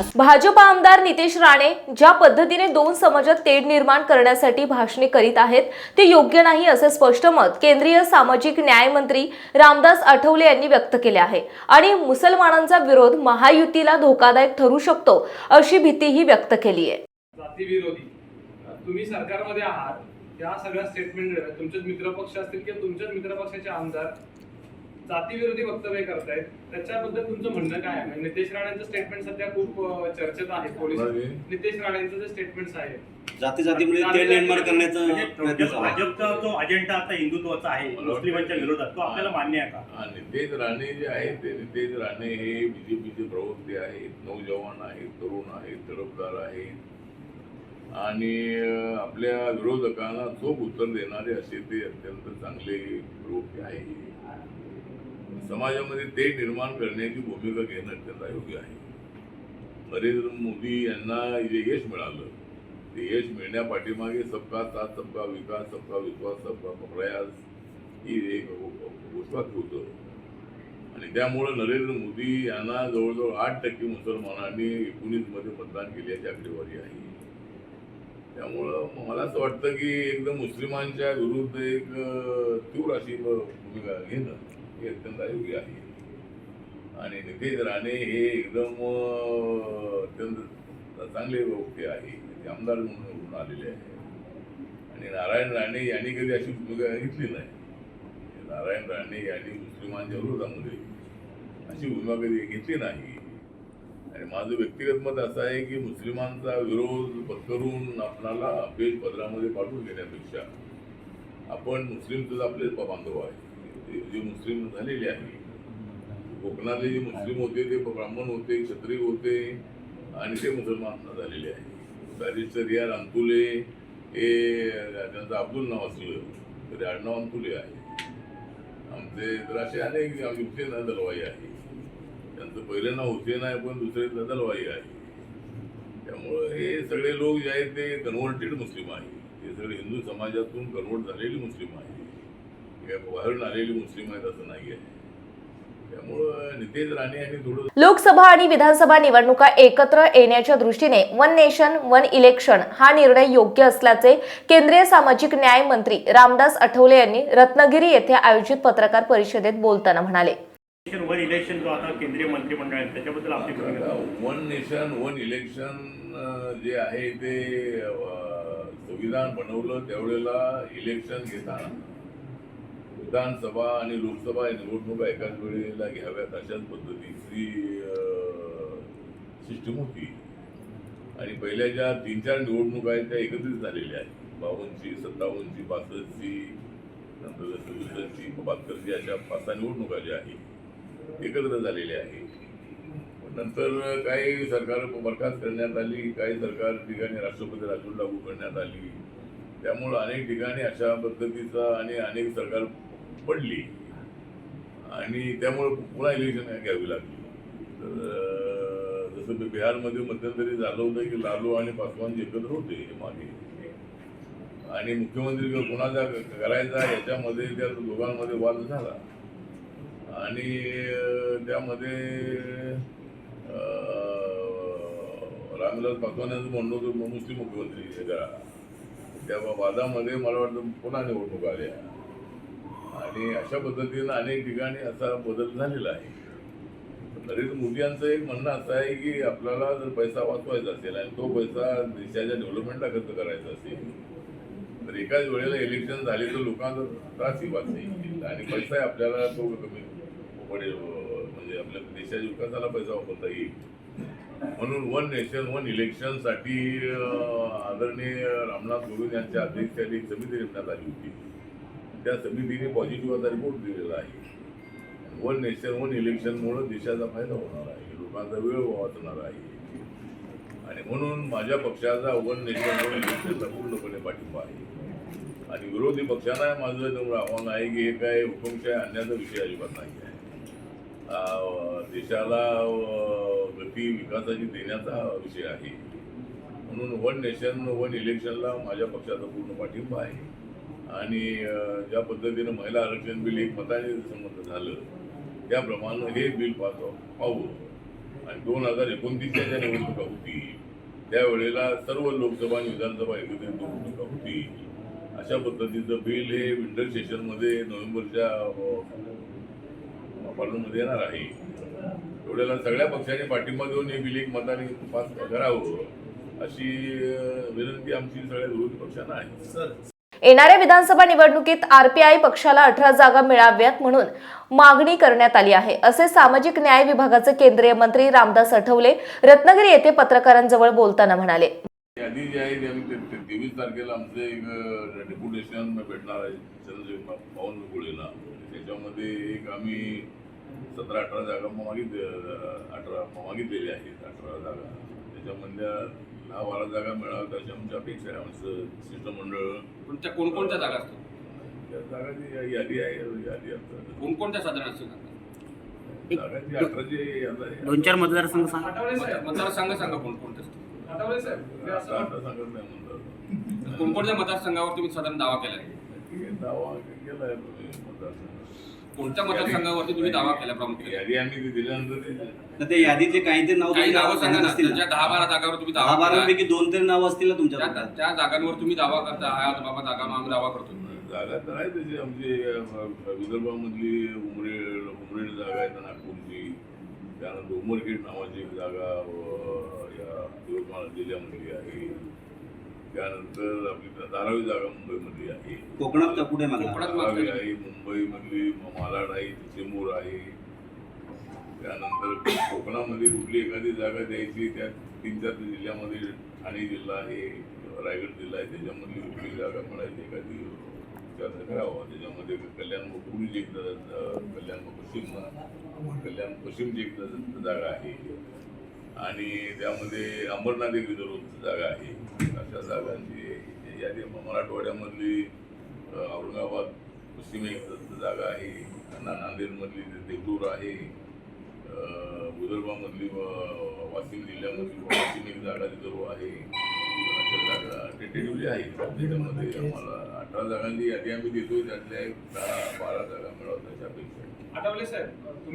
विकास भाजपा आमदार नितेश राणे ज्या पद्धतीने दोन समाजात तेढ निर्माण करण्यासाठी भाषणे करीत आहेत ते योग्य नाही असे स्पष्ट मत केंद्रीय सामाजिक न्याय मंत्री रामदास आठवले यांनी व्यक्त केले आहे. आणि मुसलमानांचा विरोध महायुतीला धोकादायक ठरू शकतो अशी भीतीही व्यक्त केली आहे. तुम्ही सरकारमध्ये आहात त्या सगळ्या स्टेटमेंट तुमचे मित्रपक्ष असतील किंवा तुमच्याच मित्रपक्षाचे आमदार जातीविरोधी वक्तव्य करतायत. त्याच्याबद्दल तुमचं म्हणणं काय आहे? म्हणजे नितेश राणेंचं स्टेटमेंट सध्या खूप चर्चेत आहे पोलीस? नितेश राणेंचं जे स्टेटमेंट्स आहेत जाती जातीमध्ये तेढ निर्माण करण्याचा म्हणजे प्रयत्न आहे. भाजपचा जो अजेंडा आता हिंदुत्वाचा आहे मुस्लिमांच्या विरोधात तो आपल्याला मान्य आहे का? हा, नितेश राणे जे आहेत ते नितेश राणे हे बीजेपीचे प्रवक्ते आहेत नौजवान आहेत तरुण आहेत तडफदार आहेत. आणि अं, आपल्या विरोधकांना चोख उत्तर देणारे असे ते अत्यंत चांगले प्रवक्ते आहेत. समाजामध्ये ते निर्माण करण्याची भूमिका घेणं अत्यंत योग्य आहे. नरेंद्र मोदी यांना जे यश मिळालं ते यश मिळण्यापाठीमागे सबका साथ सबका विकास सबका विश्वास सबका प्रयास ही एक घोषवाक्य होतं. आणि त्यामुळं नरेंद्र मोदी यांना जवळजवळ आठ टक्के मुसलमानांनी एकोणीसमध्ये मतदान केल्याची आकडेवारी आहे. त्यामुळं मला असं वाटतं की एकदम मुस्लिमांच्या विरुद्ध एक तीव्र अशी भूमिका घेणं हे अत्यंत अयोग्य आहे. आणि नितेश राणे हे एकदम अत्यंत चांगले वक्ते आहे. ते आमदार म्हणून निवडून आलेले आहे. आणि नारायण राणे यांनी कधी अशी भूमिका घेतली नाही. नारायण राणे यांनी मुस्लिमांच्या विरोधामध्ये अशी भूमिका कधी घेतली नाही. आणि माझं व्यक्तिगत मत असं आहे की मुस्लिमांचा विरोध पत्करून आपणाला पेश पदरामध्ये पाठवून घेण्यापेक्षा आपण मुस्लिम सुद्धा आपले बांधव आहे जे मुस्लिम झालेले आहे. कोकणातले जे मुस्लिम होते ते ब्राह्मण होते क्षत्रिय होते आणि ते मुसलमान झालेले आहे. बॅरिस्टर रिया रामतुले हे त्यांचं अब्दुल नाव असलं तरी आडनाव अंतुले आहे. आमचे तर असे अनेक हुसेन दलवाई आहे. त्यांचं पहिलं नाव हुसेन आहे पण दुसरे दलवाई आहे. त्यामुळं हे सगळे लोक जे आहेत ते कन्व्हर्टेड मुस्लिम आहे. हे सगळे हिंदू समाजातून कन्व्हर्ट झालेले मुस्लिम आहे. बाहेरून आलेली मुस्लिम आहेत असं नाही आहे लोकसभा आणि विधानसभा निवडणुका एकत्र येण्याच्या दृष्टीने वन नेशन वन इलेक्शन हा निर्णय योग्य असल्याचे केंद्रीय सामाजिक न्याय मंत्री रामदास आठवले यांनी रत्नागिरी येथे आयोजित पत्रकार परिषदेत बोलताना म्हणाले. वन इलेक्शन जो आता केंद्रीय मंत्रिमंडळ आहे त्याच्याबद्दल? वन नेशन वन इलेक्शन जे आहे ते संविधान बनवलं त्यावेळेला इलेक्शन घेताना. विधानसभा आणि लोकसभा या निवडणुका एकाच वेळेला घ्याव्यात अशाच पद्धतीची सिस्टम होती आणि पहिल्या ज्या तीन चार निवडणुका आहेत त्या एकत्रित झालेल्या आहेत. बावनची सत्तावन्नची बासष्टची नंतर सदुसष्टची बहात्तरची अशा पाच सहा निवडणुका ज्या आहेत एकत्र झालेल्या आहेत. नंतर काही सरकार बरखास्त करण्यात आली काही सरकार ठिकाणी राष्ट्रपती राजवट लागू करण्यात आली. त्यामुळं अनेक ठिकाणी अशा पद्धतीचा आणि अनेक सरकार पडली. आणि त्यामुळे पुन्हा इलेक्शन घ्यावी लागली. तर जसं बिहारमध्ये मध्यंतरी झालं होतं की लालू आणि पासवान जे एकत्र होते मागे. आणि मुख्यमंत्री कोणाचा करायचा याच्यामध्ये त्या दोघांमध्ये वाद झाला. आणि त्यामध्ये रामविलास पासवान यांचं म्हणणं होतं मुस्लिम मुख्यमंत्री करा त्या वादामध्ये मला वाटतं पुन्हा निवडणूक आल्या. आणि अशा पद्धतीनं अनेक ठिकाणी असा बदल झालेला आहे. नरेंद्र मोदी यांचं एक म्हणणं असं आहे की आपल्याला जर पैसा वाचवायचा असेल आणि तो पैसा देशाच्या डेव्हलपमेंटला खर्च करायचा असेल तर एकाच वेळेला इलेक्शन झाले तर लोकांचा त्रासही वाचता आणि पैसा आपल्याला तो कमी पडेल म्हणजे आपल्या देशाच्या विकासाला पैसा वापरता येईल. म्हणून वन नेशन वन इलेक्शनसाठी साठी आदरणीय रामनाथ कोविंद यांच्या अध्यक्षतेखाली एक समिती नेमण्यात आली होती. त्या समितीने पॉझिटिव्ह असा रिपोर्ट दिलेला आहे. वन नेशन वन इलेक्शनमुळं देशाचा फायदा होणार आहे. लोकांचा वेळ वाचणार आहे. आणि म्हणून माझ्या पक्षाचा वन नेशन वन इलेक्शनला पूर्णपणे पाठिंबा आहे. आणि विरोधी पक्षांना माझं तेवढं आव्हान आहे की हे काय हुकुमशाही आणण्याचा विषय अजिबात नाही आहे. देशाला गती विकासाची देण्याचा विषय आहे. म्हणून वन नेशन वन इलेक्शनला माझ्या पक्षाचा पूर्ण पाठिंबा आहे. आणि ज्या पद्धतीनं महिला आरक्षण बिल एक मताने संमत झालं त्याप्रमाणे हे बिल पास पाहू. आणि दोन हजार एकोणतीसच्या ज्या निवडणुका होती त्यावेळेला सर्व लोकसभा आणि विधानसभा एकत्रित निवडणुका होती. अशा पद्धतीचं बिल हे विंटर सेशनमध्ये नोव्हेंबरच्या पार्लमेंटमध्ये येणार आहे. एवढ्याला सगळ्या पक्षांनी पाठिंबा देऊन हे बिल एक मताने पास करावं अशी विनंती आमची सगळ्या विरोधी पक्षांना आहे. येणाऱ्या विधानसभा निवडणुकीत आरपीआय पक्षाला अठरा जागा मिळाव्यात म्हणून मागणी करण्यात आली आहे. असे सामाजिक न्याय विभागाचे केंद्रीय मंत्री रामदास आठवले रत्नागिरी येथे पत्रकारांजवळ बोलताना म्हणाले. यादी जी आहे ती आम्ही तेवीस तारखेला आमचं एक डेप्युटेशन भेटणार आहे चंद्रशेखर पवन गोळेला त्याच्यामध्ये एक आम्ही सतरा अठरा जागा मागित अठरा मागितलेल्या आहेत अठरा जागा. त्याच्यामधल्या दहा बारा जागा मिळाव्यात अशी आमची अपेक्षा आहे. आमचं शिष्टमंडळ तुमच्या कोणकोणत्या जागा असतात? या जागाची या- यादी आहे यादी आता कोणकोणत्या साधारण असतात जागाची अठराची यादी आहे. दोन चार मतदारसंघ सांगा. आठवले साहेब. मतदारसंघ सांगा कोणकोणते असतात आठवले साहेब. ते असं आता आता सांगत नाही म्हणतात. कोणकोणत्या मतदारसंघावर तुम्ही साधारण दावा केलाय? हे दावा केलाय तुम्ही मतदारसंघात. कोणत्या मतदारसंघावरती तुम्ही दावा केला प्रामुख्याने? यादी आम्ही ती दिल्यानंतर ते तर त्या यादीतले काही ते नाव काही तुम्ही नावं सांगा ना. असतील. ज्या दहा बारा जागावर तुम्ही दहा दावा केलाय, बारापैकी दोन तरी नावं असतील ना त्या तुमच्या त्या जागांवर तुम्ही दावा करता. हा बाबा जागा मग आम्ही दावा करतो. जागा तर आहे तशी. आमची अ, विदर्भामधली उमरेड उमरेड जागा आहे ना नागपूरची. त्यानंतर उमरखेड नावाची एक जागा अ, या यवतमाळ जिल्ह्यामधली आहे. त्यानंतर आपली धारावी जागा मुंबईमधली आहे. कोकणात का कुठे धारावी आहे मुंबईमधली मालाड आहे चिमूर आहे. त्यानंतर कोकणामध्ये कुठली एखादी जागा द्यायची त्या तीन चार जिल्ह्यामध्ये ठाणे जिल्हा आहे रायगड जिल्हा आहे त्याच्यामधली कुठली जागा मिळायची एखादी विचार करावा. त्याच्यामध्ये कल्याण पूर्वीची एक जा- कल्याण पश्चिम कल्याण पश्चिमची एक जा- जागा आहे. आणि त्यामध्ये अंबरनाथ एक रिझर्व जागा आहे. अशा जागांची यादी मराठवाड्यामधली औरंगाबाद पश्चिम एक जागा आहे. ना नांदेडमधली देगलूर आहे. विदर्भामधली वाशिम जिल्ह्यामधली वाशिम एक जागा रिझर्व आहे. अशा जागा टेंटेटिव्हली आहे. त्याच्यामध्ये आम्हाला अठरा जागांची यादी आम्ही देतोय. त्यातल्या एक दहा बारा जागा मिळवत अशा अपेक्षा. आठवले साहेब.